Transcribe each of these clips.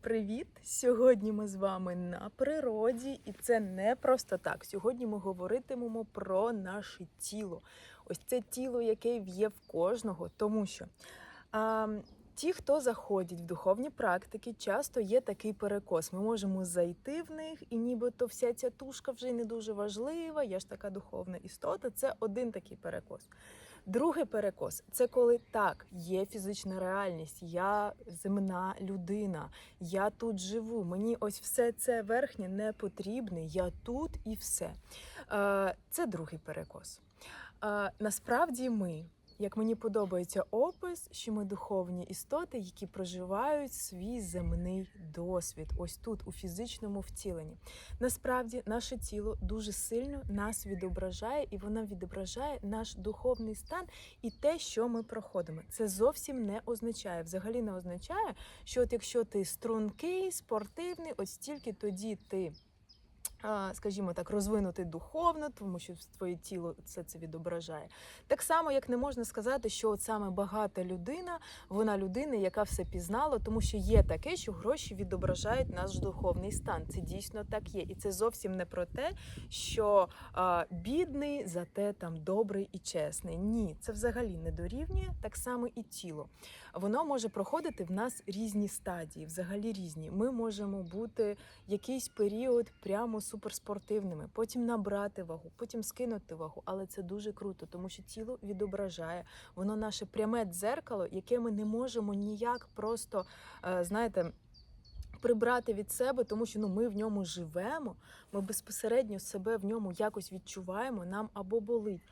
Привіт! Сьогодні ми з вами на природі, і це не просто так. Сьогодні ми говоритимемо про наше тіло. Ось це тіло, яке є в кожного, тому що а, ті, хто заходять в духовні практики, часто є такий перекос. Ми можемо зайти в них, і нібито вся ця тушка вже не дуже важлива. Я ж така духовна істота. Це один такий перекос. Другий перекос це коли так, є фізична реальність, я земна людина, я тут живу. Мені ось все це верхнє не потрібне. Я тут і все. Е, Це другий перекос. Е, Насправді ми. Як мені подобається опис, що ми духовні істоти, які проживають свій земний досвід, ось тут, у фізичному втіленні. Насправді, наше тіло дуже сильно нас відображає, і воно відображає наш духовний стан і те, що ми проходимо. Це зовсім не означає, взагалі не означає, що от якщо ти стрункий, спортивний, ось тільки тоді ти. Скажімо так, розвинутий духовно, тому що твоє тіло це це відображає. Так само, як не можна сказати, що от саме багата людина, вона людина, яка все пізнала, тому що є таке, що гроші відображають наш духовний стан. Це дійсно так є. І це зовсім не про те, що а, бідний, зате там добрий і чесний. Ні, це взагалі не дорівнює так само і тіло. Воно може проходити в нас різні стадії, взагалі різні. Ми можемо бути якийсь період прямо суперспортивними, потім набрати вагу, потім скинути вагу. Але це дуже круто, тому що тіло відображає. Воно наше пряме дзеркало, яке ми не можемо ніяк просто, е, знаєте. Прибрати від себе, тому що ну ми в ньому живемо, ми безпосередньо себе в ньому якось відчуваємо. Нам або болить,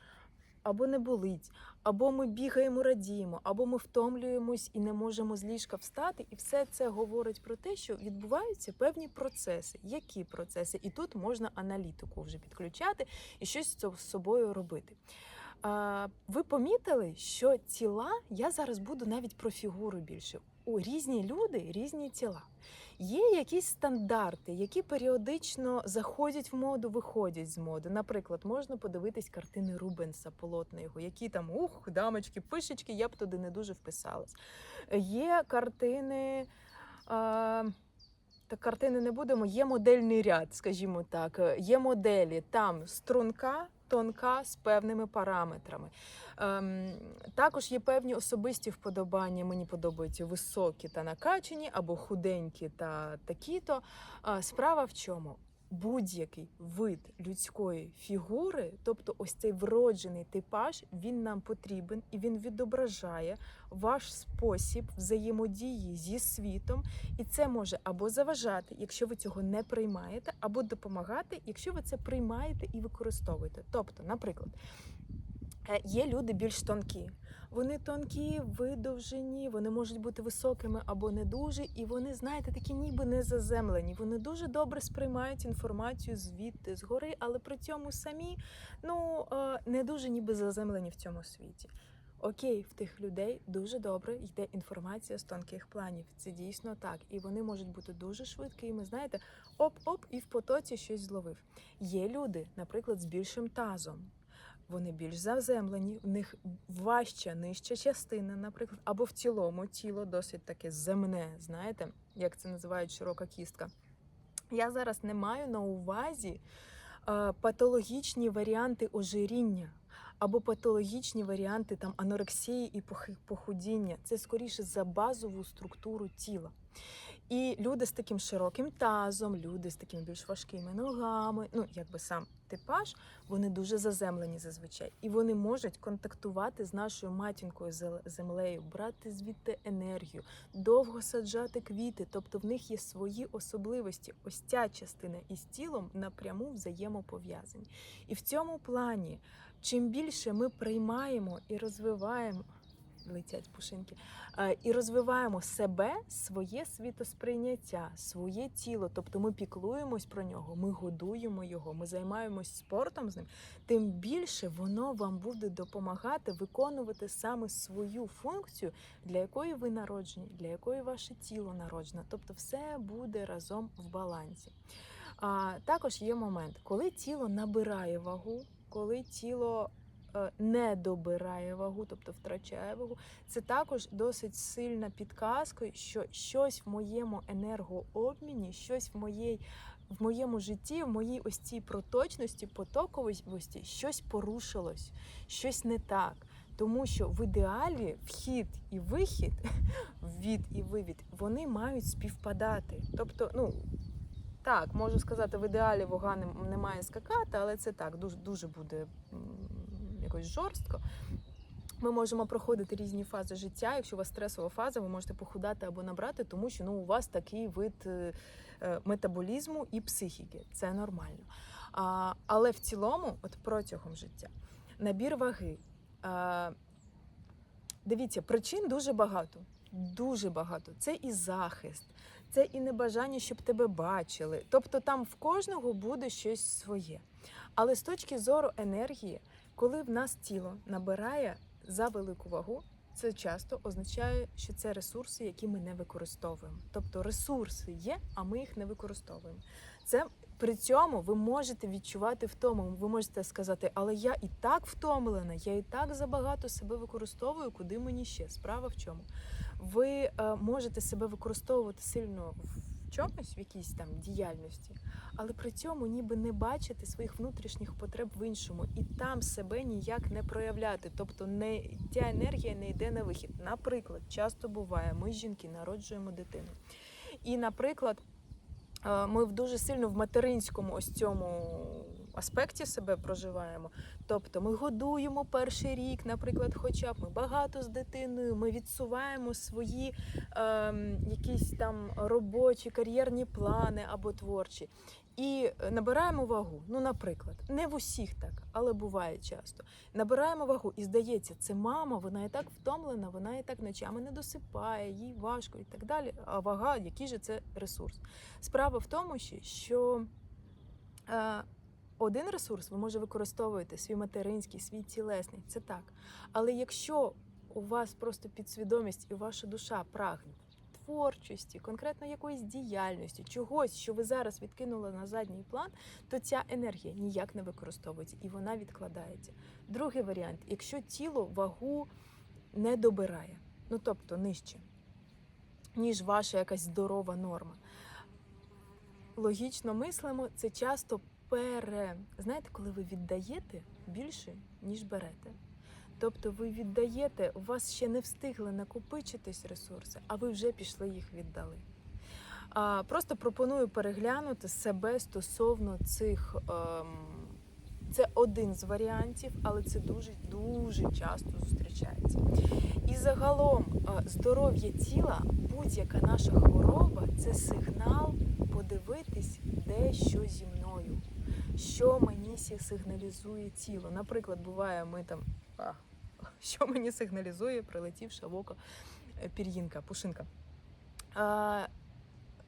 або не болить, або ми бігаємо, радіємо, або ми втомлюємось і не можемо з ліжка встати. І все це говорить про те, що відбуваються певні процеси. Які процеси? І тут можна аналітику вже підключати і щось з собою робити. Ви помітили, що тіла я зараз буду навіть про фігуру більше. У різні люди, різні тіла. Є якісь стандарти, які періодично заходять в моду, виходять з моди. Наприклад, можна подивитись картини Рубенса, полотна його, які там ух, дамочки, пишечки, я б туди не дуже вписалась. Є картини. А... Так, картини не будемо. Є модельний ряд, скажімо так. Є моделі там струнка, тонка з певними параметрами. Ем, також є певні особисті вподобання. Мені подобаються високі та накачені або худенькі та такі-то. А, справа в чому? Будь-який вид людської фігури, тобто ось цей вроджений типаж, він нам потрібен і він відображає ваш спосіб взаємодії зі світом, і це може або заважати, якщо ви цього не приймаєте, або допомагати, якщо ви це приймаєте і використовуєте. Тобто, наприклад, є люди більш тонкі. Вони тонкі, видовжені, вони можуть бути високими або не дуже, і вони, знаєте, такі ніби не заземлені. Вони дуже добре сприймають інформацію звідти, згори, але при цьому самі ну е, не дуже ніби заземлені в цьому світі. Окей, в тих людей дуже добре йде інформація з тонких планів. Це дійсно так. І вони можуть бути дуже швидкими. Знаєте, оп-оп, і в потоці щось зловив. Є люди, наприклад, з більшим тазом. Вони більш заземлені, в них важча нижча частина, наприклад, або в цілому тіло досить таке земне, знаєте, як це називають широка кістка. Я зараз не маю на увазі е, патологічні варіанти ожиріння або патологічні варіанти там анорексії і похудіння. Це скоріше за базову структуру тіла. І люди з таким широким тазом, люди з такими більш важкими ногами, ну якби сам типаж, вони дуже заземлені зазвичай, і вони можуть контактувати з нашою матінкою землею, брати звідти енергію, довго саджати квіти. Тобто в них є свої особливості. Ось ця частина із тілом напряму взаємопов'язані. І в цьому плані, чим більше ми приймаємо і розвиваємо. Летять пушинки, е, і розвиваємо себе, своє світосприйняття, своє тіло. Тобто ми піклуємось про нього, ми годуємо його, ми займаємось спортом з ним. Тим більше воно вам буде допомагати виконувати саме свою функцію, для якої ви народжені, для якої ваше тіло народжено. Тобто, все буде разом в балансі. А також є момент, коли тіло набирає вагу, коли тіло е, не добирає вагу, тобто втрачає вагу, це також досить сильна підказка, що щось в моєму енергообміні, щось в моїй. В моєму житті, в моїй ось цій проточності, потоковості щось порушилось, щось не так. Тому що в ідеалі вхід і вихід, від і вивід, вони мають співпадати. Тобто, ну так, можу сказати, в ідеалі вага не, не має скакати, але це так, дуже дуже буде якось жорстко. Ми можемо проходити різні фази життя. Якщо у вас стресова фаза, ви можете похудати або набрати, тому що ну, у вас такий вид е, е, метаболізму і психіки. Це нормально. А, але в цілому, от протягом життя, набір ваги. А, дивіться, причин дуже багато. Дуже багато. Це і захист, це і небажання, щоб тебе бачили. Тобто там в кожного буде щось своє. Але з точки зору енергії, коли в нас тіло набирає за велику вагу, це часто означає, що це ресурси, які ми не використовуємо. Тобто ресурси є, а ми їх не використовуємо. Це при цьому ви можете відчувати втому. Ви можете сказати, але я і так втомлена, я і так забагато себе використовую, куди мені ще. Справа в чому? Ви е, можете себе використовувати сильно в чомусь, в якійсь там діяльності, але при цьому ніби не бачити своїх внутрішніх потреб в іншому і там себе ніяк не проявляти. Тобто не ця енергія не йде на вихід. Наприклад, часто буває, ми жінки народжуємо дитину. І, наприклад, е, ми дуже сильно в материнському ось цьому аспекті себе проживаємо. Тобто ми годуємо перший рік, наприклад, хоча б ми багато з дитиною, ми відсуваємо свої е, якісь там робочі, кар'єрні плани або творчі. І набираємо вагу. Ну, наприклад, не в усіх так, але буває часто. Набираємо вагу, і здається, це мама, вона і так втомлена, вона і так ночами не досипає, їй важко і так далі. А вага, який же це ресурс? Справа в тому, що е, один ресурс ви може використовувати свій материнський, свій тілесний, це так. Але якщо у вас просто підсвідомість і ваша душа прагне творчості, конкретно якоїсь діяльності, чогось, що ви зараз відкинули на задній план, то ця енергія ніяк не використовується і вона відкладається. Другий варіант, якщо тіло вагу не добирає, ну тобто нижче, ніж ваша якась здорова норма. Логічно мислимо, це часто пере. Знаєте, коли ви віддаєте більше, ніж берете. Тобто ви віддаєте, у вас ще не встигли накопичитись ресурси, а ви вже пішли їх віддали. Просто пропоную переглянути себе стосовно цих. Ем, це один з варіантів, але це дуже дуже часто зустрічається. І загалом е, здоров'я тіла, будь-яка наша хвороба це сигнал подивитись, де що зі мною, що мені сигналізує тіло. Наприклад, буває, ми там. А, що мені сигналізує, прилетівша в око е, пір'їнка, пушинка. А,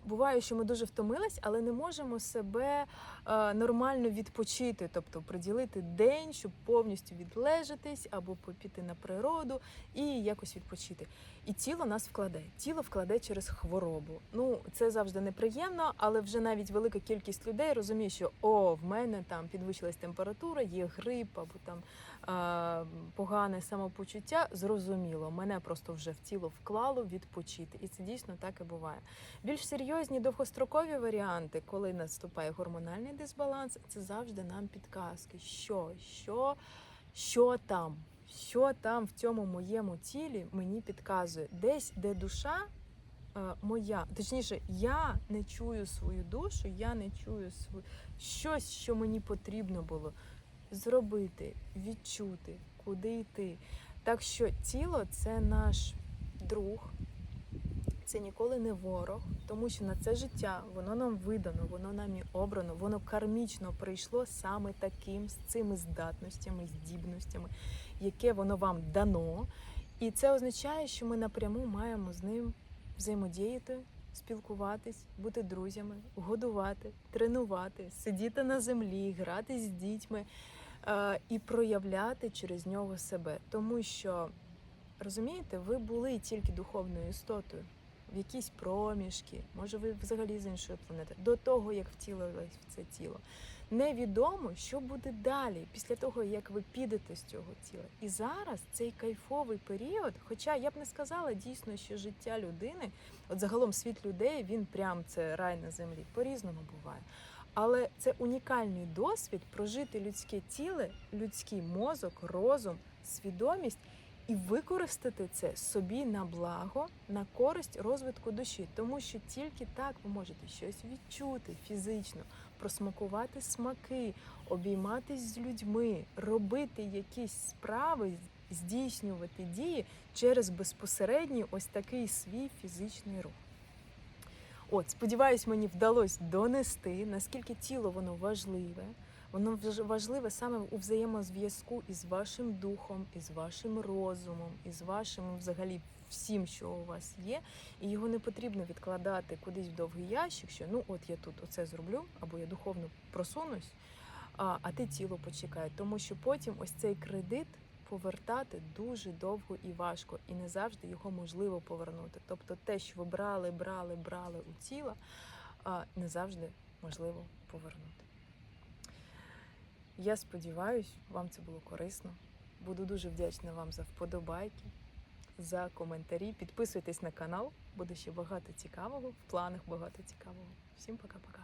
Буває, що ми дуже втомились, але не можемо себе е, нормально відпочити, тобто приділити день, щоб повністю відлежатись або піти на природу і якось відпочити. І тіло нас вкладе. Тіло вкладе через хворобу. Ну це завжди неприємно, але вже навіть велика кількість людей розуміє, що о, в мене там підвищилась температура, є грип або там погане самопочуття. Зрозуміло, мене просто вже в тіло вклало відпочити, і це дійсно так і буває. Більш серйозні довгострокові варіанти, коли наступає гормональний дисбаланс, це завжди нам підказки, що, що, що там. Що там в цьому моєму тілі мені підказує? Десь, де душа е, моя, точніше, я не чую свою душу, я не чую свою щось, що мені потрібно було зробити, відчути, куди йти. Так що тіло це наш друг, це ніколи не ворог, тому що на це життя воно нам видано, воно нам і обрано, воно кармічно прийшло саме таким, з цими здатностями, здібностями, яке воно вам дано. І це означає, що ми напряму маємо з ним взаємодіяти, спілкуватись, бути друзями, годувати, тренувати, сидіти на землі, грати з дітьми і проявляти через нього себе. Тому що, розумієте, ви були тільки духовною істотою. в якісь проміжки, може ви взагалі з іншої планети, до того, як втілилось в це тіло. Невідомо, що буде далі, після того, як ви підете з цього тіла. І зараз цей кайфовий період, хоча я б не сказала дійсно, що життя людини, от загалом світ людей, він прям це рай на землі, по-різному буває. Але це унікальний досвід прожити людське тіло, людський мозок, розум, свідомість і використати це собі на благо, на користь розвитку душі, тому що тільки так ви можете щось відчути фізично, просмакувати смаки, обійматись з людьми, робити якісь справи, здійснювати дії через безпосередній ось такий свій фізичний рух. От, сподіваюсь, мені вдалося донести, наскільки тіло воно важливе. Воно важливе саме у взаємозв'язку із вашим духом, із вашим розумом, із вашим взагалі всім, що у вас є. І його не потрібно відкладати кудись в довгий ящик, що ну от я тут оце зроблю, або я духовно просунусь, а, а ти тіло почекай. Тому що потім ось цей кредит повертати дуже довго і важко, і не завжди його можливо повернути. Тобто те, що ви брали, брали, брали у тіло, а, не завжди можливо повернути. Я сподіваюся, вам це було корисно. Буду дуже вдячна вам за вподобайки, за коментарі. Підписуйтесь на канал, буде ще багато цікавого, в планах багато цікавого. Всім пока-пока.